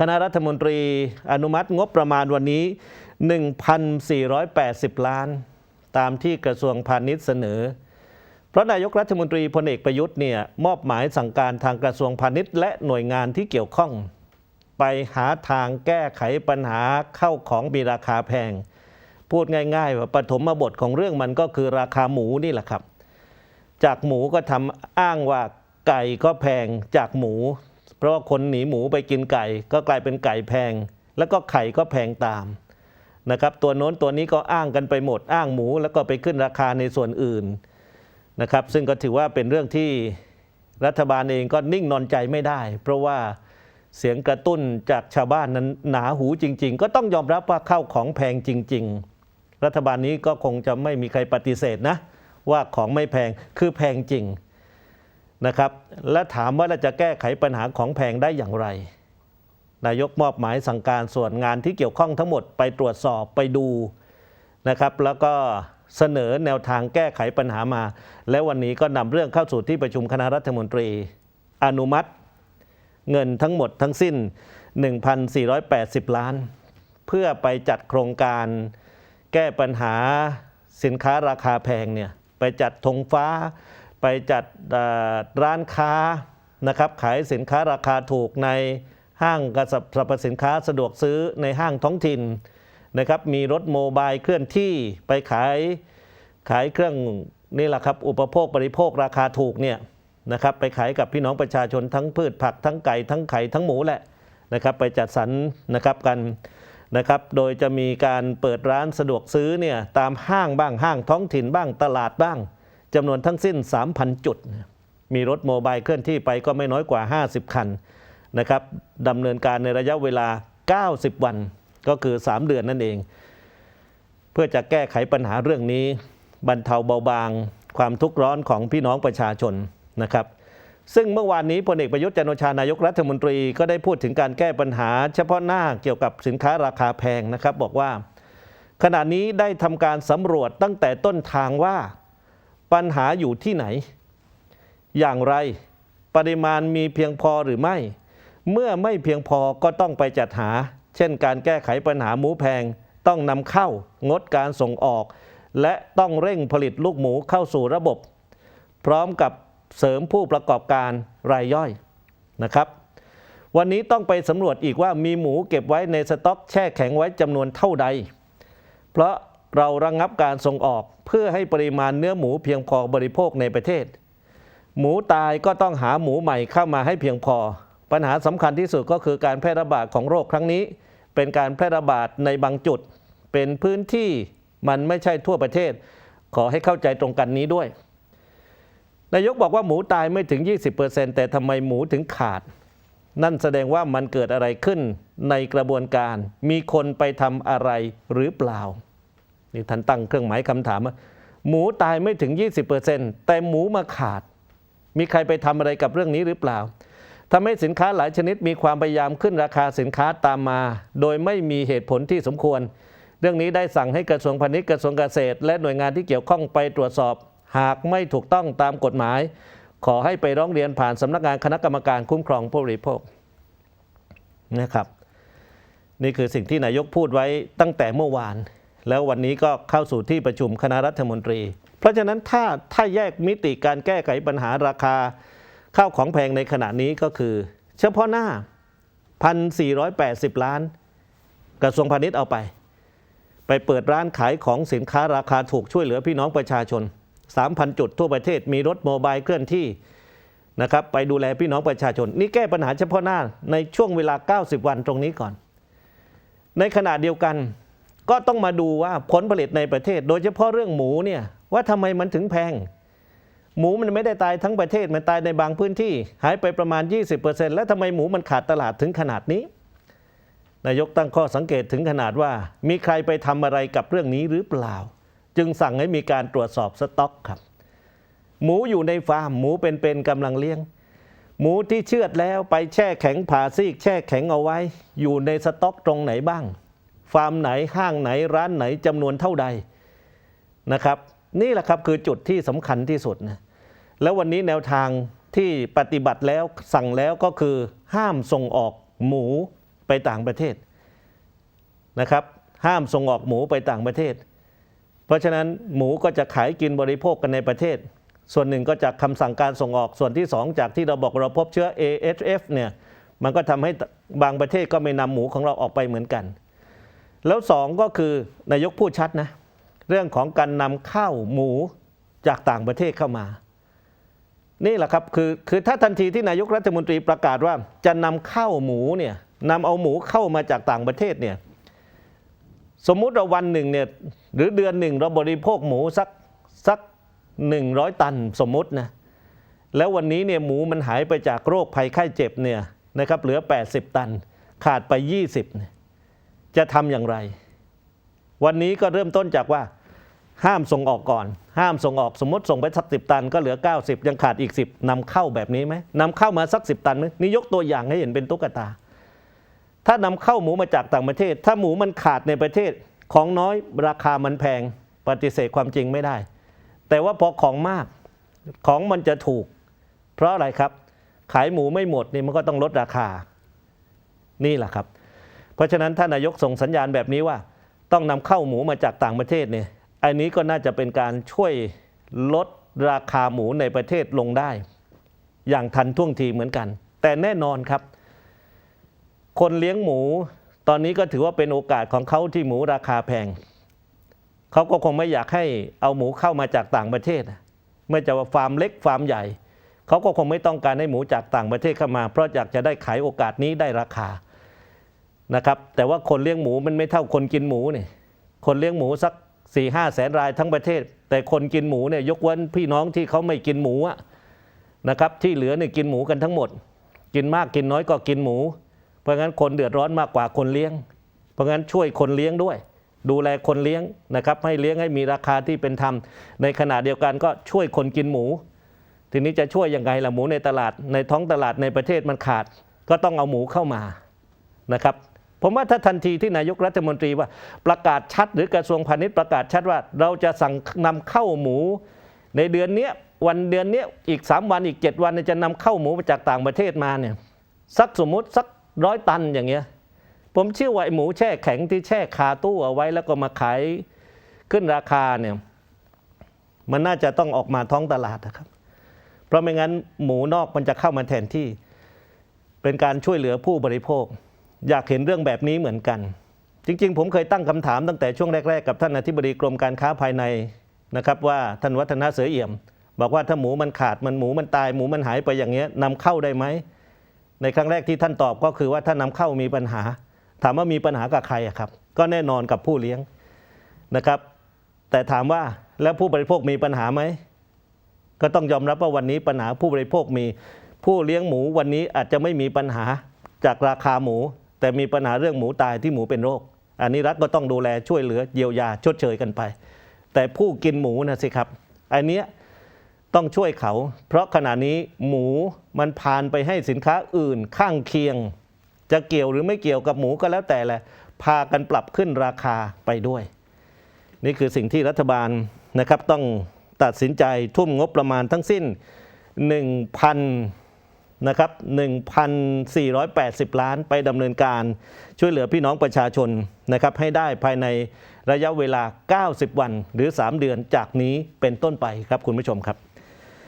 คณะรัฐมนตรีอนุมัติงบประมาณวันนี้ 1,480 ล้าน ตามที่กระทรวงพาณิชย์เสนอ เพราะนายกรัฐมนตรีพลเอกประยุทธ์เนี่ยมอบหมายสั่งการทางกระทรวงพาณิชย์และหน่วยงานที่เกี่ยวข้อง ไปหาทางแก้ไขปัญหาเข้าของมีราคาแพง พูดง่ายๆว่าปฐมบทของเรื่องมันก็คือราคาหมูนี่แหละครับ จากหมูก็ทำอ้างว่าไก่ก็แพงจากหมู ราะว่าคนหนีหมูไปกินไก่ ก็กลายเป็นไก่แพง แล้วก็ไข่ก็แพงตามนะครับตัวโน้นตัวนี้ก็อ้างกันไปหมดอ้างหมู แล้วก็ไปขึ้นราคาในส่วนอื่นนะครับซึ่งก็ถือว่าเป็นเรื่องที่รัฐบาลเองก็นิ่งนอนใจไม่ได้ เพราะว่าเสียงกระตุ้นจากชาวบ้านนั้นหนาหูจริง ๆ ก็ต้องยอมรับว่าข้าวของแพงจริง ๆ รัฐบาลนี้ก็คงจะไม่มีใครปฏิเสธนะว่าของไม่แพงคือแพงจริง นะครับ และถามว่าเราจะแก้ไขปัญหาของแพงได้อย่างไร นายกมอบหมายสั่งการส่วนงานที่เกี่ยวข้องทั้งหมดไปตรวจสอบไปดูนะครับ แล้วก็เสนอแนวทางแก้ไขปัญหามา และวันนี้ก็นำเรื่องเข้าสู่ที่ประชุมคณะรัฐมนตรี อนุมัติ เงินทั้งหมดทั้งสิ้น 1,480 ล้าน เพื่อไปจัดโครงการแก้ปัญหาสินค้าราคาแพงเนี่ยไปจัดธงฟ้า ไปจัดร้านค้านะครับขายสินค้าราคาถูกในห้างกระสรรพสินค้าสะดวกซื้อในห้างท้องถิ่นนะครับมีรถโมบายเคลื่อนที่ไปขายขายเครื่องนี่แหละครับอุปโภคบริโภคราคาถูกเนี่ยนะครับไปขายกับพี่น้องประชาชนทั้งพืชผักทั้งไก่ทั้งไข่ทั้งหมูแหละนะครับไปจัดสรรนะครับกันนะครับโดยจะมีการเปิดร้านสะดวกซื้อเนี่ยตามห้างบ้างห้างท้องถิ่นบ้างตลาดบ้าง จำนวนทั้งสิ้น 3,000 จุด มีรถโมบายเคลื่อนที่ไปก็ไม่น้อยกว่า 50 คันนะครับดำเนินการในระยะเวลา 90 วันก็คือ 3 เดือนนั่นเอง เพื่อจะแก้ไขปัญหาเรื่องนี้บรรเทาเบาบาง ความทุกข์ร้อนของพี่น้องประชาชนนะครับซึ่งเมื่อวานนี้พลเอกประยุทธ์จันโอชานายกรัฐมนตรีก็ได้พูดถึงการแก้ปัญหา เฉพาะหน้าเกี่ยวกับสินค้าราคาแพงนะครับ บอกว่า ขณะนี้ได้ทำการสำรวจตั้งแต่ต้นทางว่า ปัญหาอยู่ที่ไหน อย่างไรปริมาณมีเพียงพอหรือไม่ เมื่อไม่เพียงพอก็ต้องไปจัดหา เช่นการแก้ไขปัญหาหมูแพง ต้องนำเข้างดการส่งออก และต้องเร่งผลิตลูกหมูเข้าสู่ระบบ พร้อมกับเสริมผู้ประกอบการรายย่อยนะครับ วันนี้ต้องไปสำรวจอีกว่ามีหมูเก็บไว้ในสต็อกแช่แข็งไว้จำนวนเท่าใด เพราะเราระงงับการส่งออก เพื่อให้ปริมาณเนื้อหมูเพียงพอบริโภคในประเทศ หมูตายก็ต้องหาหมูใหม่เข้ามาให้เพียงพอ ปัญหาสำคัญที่สุดก็คือการแพร่ระบาดของโรคครั้งนี้ เป็นการแพร่ระบาดในบางจุด เป็นพื้นที่มันไม่ใช่ทั่วประเทศ ขอให้เข้าใจตรงกันนี้ด้วยนายกบอกว่าหมูตายไม่ถึง 20%แต่ทำไมหมูถึงขาด นั่นแสดงว่ามันเกิดอะไรขึ้นในกระบวนการ มีคนไปทำอะไรหรือเปล่า นี่ท่านตั้งเครื่องหมายคำถามว่าหมูตายไม่ถึง 20%แต่หมูมาขาด มีใครไปทำอะไรกับเรื่องนี้หรือเปล่าทำให้สินค้าหลายชนิดมีความพยายามขึ้นราคาสินค้าตามมา โดยไม่มีเหตุผลที่สมควร เรื่องนี้ได้สั่งให้กระทรวงพาณิชย์กระทรวงเกษตร และหน่วยงานที่เกี่ยวข้องไปตรวจสอบ หากไม่ถูกต้องตามกฎหมาย ขอให้ไปร้องเรียนผ่านสำนักงานคณะกรรมการคุ้มครองผู้บริโภคนะครับ นี่คือสิ่งที่นายกพูดไว้ตั้งแต่เมื่อวาน แล้ววันนี้ก็เข้าสู่ที่ประชุมคณะรัฐมนตรี เพราะฉะนั้นถ้าถ้าแยกมิติการแก้ไขปัญหาราคาข้าวของแพงในขณะนี้ก็คือ เฉพาะหน้า 1,480 ล้าน กระทรวงพาณิชย์เอาไป ไปเปิดร้านขายของสินค้าราคาถูกช่วยเหลือพี่น้องประชาชน 3,000 จุดทั่วประเทศมีรถโมบายเคลื่อนที่นะครับไปดูแลพี่น้องประชาชน นี่แก้ปัญหาเฉพาะหน้าในช่วงเวลา 90 วันตรงนี้ก่อน ในขณะเดียวกัน ก็ต้องมาดูว่าผลผลิตในประเทศ โดยเฉพาะเรื่องหมูเนี่ยว่าทำไมมันถึงแพง หมูมันไม่ได้ตายทั้งประเทศมันตายในบางพื้นที่ หายไปประมาณ 20%แล้วทำไมหมูมันขาดตลาดถึงขนาดนี้ นายกตั้งข้อสังเกตถึงขนาดว่า มีใครไปทำอะไรกับเรื่องนี้หรือเปล่า จึงสั่งให้มีการตรวจสอบสต็อกครับ หมูอยู่ในฟาร์มหมูเป็นๆกำลังเลี้ยง หมูที่เชือดแล้วไปแช่แข็งผ่าซีกแช่แข็งเอาไว้ อยู่ในสต็อกตรงไหนบ้าง ฟาร์มไหนห้างไหนร้านไหนจำนวนเท่าใดนะครับ นี่แหละครับคือจุดที่สำคัญที่สุดนะแล้ววันนี้แนวทางที่ปฏิบัติแล้วสั่งแล้วก็คือห้ามส่งออกหมูไปต่างประเทศนะครับ ห้ามส่งออกหมูไปต่างประเทศ เพราะฉะนั้นหมูก็จะขายกินบริโภคกันในประเทศ ส่วนหนึ่งก็จากคำสั่งการส่งออกส่วนที่สองจากที่เราบอกเราพบเชื้อ AHF เนี่ยมันก็ทำให้บางประเทศก็ไม่นำหมูของเราออกไปเหมือนกัน แล้วสองก็คือนายกพูดชัดนะเรื่องของการนำเข้าหมูจากต่างประเทศเข้ามา นี่แหละครับคือคือถ้าทันทีที่นายกรัฐมนตรีประกาศว่า จะนำเข้าหมูเนี่ยนำเอาหมูเข้ามาจากต่างประเทศเนี่ยสมมุติเราวันหนึ่งเนี่ยหรือเดือนหนึ่งเราบริโภคหมูสักสักหนึ่งร้อยตันสมมตินะแล้ววันนี้เนี่ยหมูมันหายไปจากโรคภัยไข้เจ็บเนี่ยนะครับเหลือ 80 ตันขาดไป 20เนี่ย จะทำอย่างไร วันนี้ก็เริ่มต้นจากว่า ห้ามส่งออกก่อน ห้ามส่งออกสมมติส่งไปสักสิตันก็เหลือ 90 ยังขาดอีก 10นำเข้าแบบนี้ไหมนำเข้ามาสัก10ตันไหมนี่ยกตัวอย่างให้เห็นเป็นตุ๊กตา ถ้านำเข้าหมูมาจากต่างประเทศ ถ้าหมูมันขาดในประเทศของน้อยราคามันแพงปฏิเสธความจริงไม่ได้ แต่ว่าพอของมากของมันจะถูก เพราะอะไรครับ ขายหมูไม่หมดนี่มันก็ต้องลดราคา นี่แหละครับ เพราะฉะนั้นถ้านายกส่งสัญญาณแบบนี้ว่า ต้องนำเข้าหมูมาจากต่างประเทศเนี่ยอันนี้ก็น่าจะเป็นการช่วยลดราคาหมูในประเทศลงได้ อย่างทันท่วงทีเหมือนกัน แต่แน่นอนครับ คนเลี้ยงหมู ตอนนี้ก็ถือว่าเป็นโอกาสของเขาที่หมูราคาแพงเขาก็คงไม่อยากให้เอาหมูเข้ามาจากต่างประเทศไม่จะว่าฟาร์มเล็กฟาร์มใหญ่เขาก็คงไม่ต้องการให้หมูจากต่างประเทศเข้ามา เพราะอยากจะได้ขายโอกาสนี้ได้ราคา นะครับแต่ว่าคนเลี้ยงหมูมันไม่เท่าคนกินหมูเนี่ยคนเลี้ยงหมูสัก4ี่ห้าแสนรายทั้งประเทศ แต่คนกินหมูเนี่ยยกเว้นพี่น้องที่เขาไม่กินหมูอะนะครับที่เหลือเนี่ยกินหมูกันทั้งหมด กินมากกินน้อยก็กินหมู เพราะงั้นคนเดือดร้อนมากกว่าคนเลี้ยง เพราะงั้นช่วยคนเลี้ยงด้วย ดูแลคนเลี้ยงนะครับให้เลี้ยงให้มีราคาที่เป็นธรรม ในขณะเดียวกันก็ช่วยคนกินหมู ทีนี้จะช่วยยังไงล่ะหมูในตลาดในท้องตลาดในประเทศมันขาด ก็ต้องเอาหมูเข้ามานะครับ ผมว่าถ้าทันทีที่นายกรัฐมนตรีว่าประกาศชัด หรือกระทรวงพาณิชย์ประกาศชัดว่า เราจะสั่งนำเข้าหมู ในเดือนนี้วันเดือนนี้อีก 3 วันอีก 7 วันจะนำเข้าหมูมาจากต่างประเทศมาเนี่ยสักสมมุติสักร้อยตันอย่างเงี้ยผมเชื่อว่าไอหมูแช่แข็งที่แช่คาตู้เอาไว้แล้วก็มาขายขึ้นราคาเนี่ยมันน่าจะต้องออกมาท้องตลาดนะครับ เพราะไม่งั้นหมูนอกมันจะเข้ามาแทนที่ เป็นการช่วยเหลือผู้บริโภค อยากเห็นเรื่องแบบนี้เหมือนกัน จริง ๆ ผมเคยตั้งคำถามตั้งแต่ช่วงแรก ๆ กับท่านอธิบดีกรมการค้าภายในนะครับว่าท่านวัฒนาเสือเอี่ยม บอกว่าถ้าหมูมันขาดมันหมูมันตายหมูมันหายไปอย่างเงี้ยนำเข้าได้ไหมในครั้งแรกที่ท่านตอบก็คือว่าถ้านำเข้ามีปัญหา ถามว่ามีปัญหากับใครครับ ก็แน่นอนกับผู้เลี้ยงนะครับ แต่ถามว่าแล้วผู้บริโภคมีปัญหาไหมก็ต้องยอมรับว่าวันนี้ปัญหาผู้บริโภคมี ผู้เลี้ยงหมูวันนี้อาจจะไม่มีปัญหาจากราคาหมู แต่มีปัญหาเรื่องหมูตายที่หมูเป็นโรค อันนี้รัฐก็ต้องดูแลช่วยเหลือเยียวยาชดเชยกันไป แต่ผู้กินหมูนะสิครับอันเนี้ยต้องช่วยเขา เพราะขณะนี้หมูมันผ่านไปให้สินค้าอื่นข้างเคียง จะเกี่ยวหรือไม่เกี่ยวกับหมูก็แล้วแต่แหละพากันปรับขึ้นราคาไปด้วย นี่คือสิ่งที่รัฐบาลนะครับต้องตัดสินใจทุ่มงบประมาณทั้งสิ้น 1,000 นะครับ 1,480 ล้านไปดำเนินการช่วยเหลือพี่น้องประชาชนนะครับให้ได้ภายในระยะเวลา 90 วันหรือ 3 เดือนจากนี้เป็นต้นไปครับคุณผู้ชมครับ